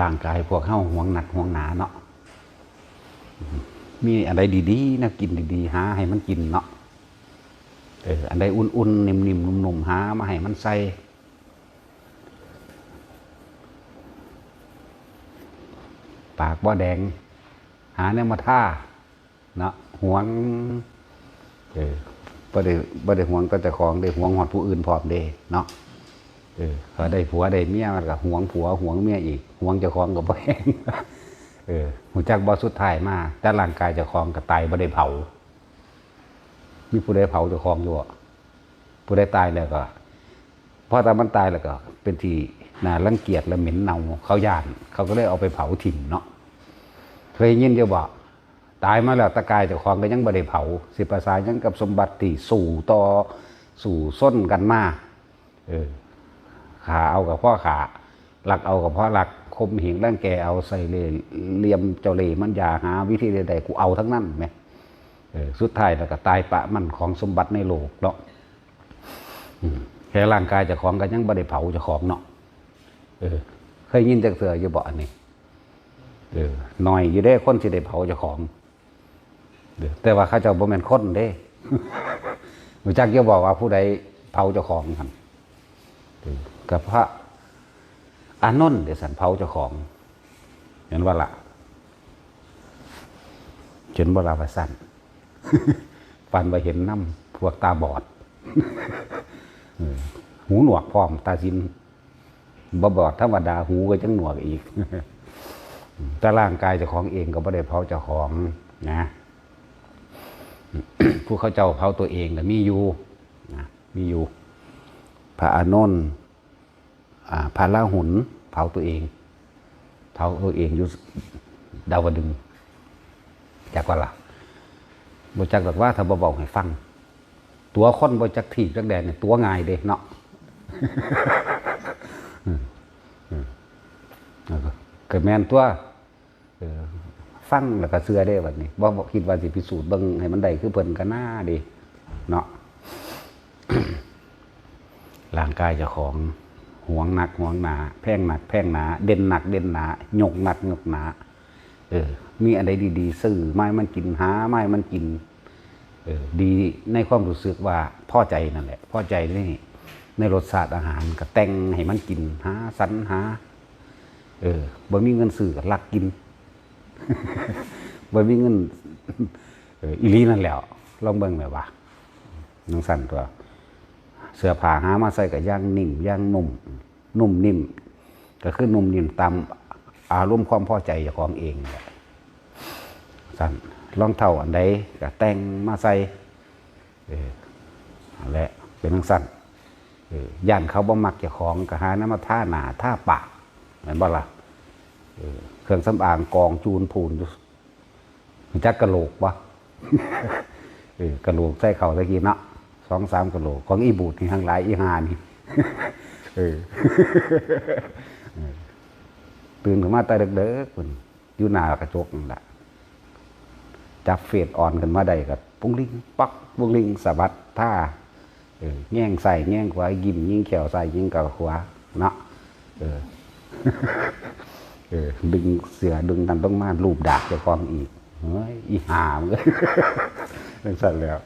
ร่างกายพวกเข้าห่วงหนักห่วงหนาเนาะมีอะไรดีๆนะกินดีๆหาให้มันกินเนาะเอออันใดอุ่นๆนิ่มๆนุ่มๆหามาให้มันใส่ปากบ่แดง หาเนี่ยมาท่าเนาะห่วงเออบ่ได้บ่ได้ห่วงก็แต่ของได้ห่วงหอดผู้อื่นพร้อมเด้เนาะ เออพอได้ผัวได้เมียมันก็ห่วงผัวห่วงเมียอีกห่วงเจ้าของก็บ่แห้งเออหูจักบ่สุดท้ายมาแต่ร่างกายเจ้าของก็ตายบ่ได้เผามีผู้ใดเผาเจ้าของอยู่บ่ผู้ใดตายแล้วก็พอตามันตายแล้วก็ เป็นที่น่ารังเกียจและเหม็นเน่าเขาย่าน เขาก็เลยเอาไปเผาถิ่มเนาะเคยยินเดียวบ่ตายมาแล้วตะกายเจ้าของก็ยังบ่ได้เผา สิประสายังกับสมบัติที่สู่ต่อสู่ส้นกันมาเออ ขาเอากับพ่อขาหลักเอากับพ่อหลักคมเหิงร่างแกเอาใส่เลยเลียมเจ้าเล่มันยาหา วิธีใดๆกูเอาทั้งนั้นแหมสุดท้ายแล้วก็ตายปะมันของสมบัติในโลกเนาะแค่ร่างกายจ้าของก็ยังบ่ได้เผาจ้าของเนาะเออ เคยยินจากเสืออยู่บ่อันนี้เออหน่อยอยู่ได้คนสิได้เผาจ้าของเด้อแต่ว่าข้าเจ้าบ่แม่นคนเด้รู้จักจะบอกว่าผู้ใดเผาจ้าของครับ กับพระอานนท์เดสันเผาเจ้าของเห็นว่าละจนเวลาว่าสั่นฟันไปเห็นน้ำพวกตาบอดหูหนวกพร้อม ตาสินบ่บอดธรรมดาหูก็จังหนวกอีกแต่ร่างกายเจ้าของเองก็ไม่ได้เผาเจ้าของนะผู้เขาเจ้าเผาตัวเองแต่มีอยู่นะมีอยู่ พระอานนท์ อ่าพระล่าหุนเผาตัวเองเผาตัวเองอยู่ดาวดึงจากว่าล่ะบจักหรอกว่าถ้าบบอกให้ฟัง ตัวคนบจักถีบจักแดนเนี่ยตัวง่ายเด้เนาะเกิดแมนตัวฟังแล้วก็เสื้อได้แบบนี้บ่บ่คิดว่าสิพิสูจน์เบิ่งให้มันได้คือเพิ่นก็น่าดีเนาะร่างกายเจ้าของ ห่วงหนักห่วงหนาแพ่งหนักแพ่งหนา เด่นหนักเด่นหนาหยกหนักหยกหนา เออ มีอะไรดีๆซื้อไม้มันกินหาไม้มันกิน เออ ดีในความรู้สึกว่าพ่อใจนั่นแหละพ่อใจนี่ในรสชาติอาหารก็แต่งให้มันกินหาสรรหา เออบ่มีเงินซื้อก็ลักกินบ่มีเงินเอออีลีนั่นแหล้วลองเบิ่งแม่ว่าน้องสั่นตัว เสื้อผ้าหามาใส่ก็ย่างนิ่มย่างนุ่ม นุ่มนิ่ม ก็คือนุ่มนิ่มตามอารมณ์ความพอใจของเองสั่นรองเท้าอันใดก็แต่งมาใส่เออแหละเป็นจังสั่นย่านเขาบ่มักเจ้าของก็หาน้ำมาท่าหนาท่าปากเหมือนบ่ละเครื่องสำอางกองจูนพูนมันจักกระโหลกวะเออกะโหลกใส่เข่าตะกี้เนาะ สองสามกะโหลกของอีบูดนี่ทั้งหลายอีหานี่เออตื่นขึ้นมาต่เด็กๆคุณอยู่หน้ากระจกนั่นแหละจับเฟดอ่อนกันมาได้กับปุ้งลิงปักปุ้งลิงสะบัดท่าเออแง่งใส่แง่งขวายิ้มยิงแขวใส่ยิงกับขวาเนาะเออเออดึงเสือดึงนันต้องมารูปดาบเจ้าของอีกเฮ้ยอีหามเลยเป็นสัตว์แล้ว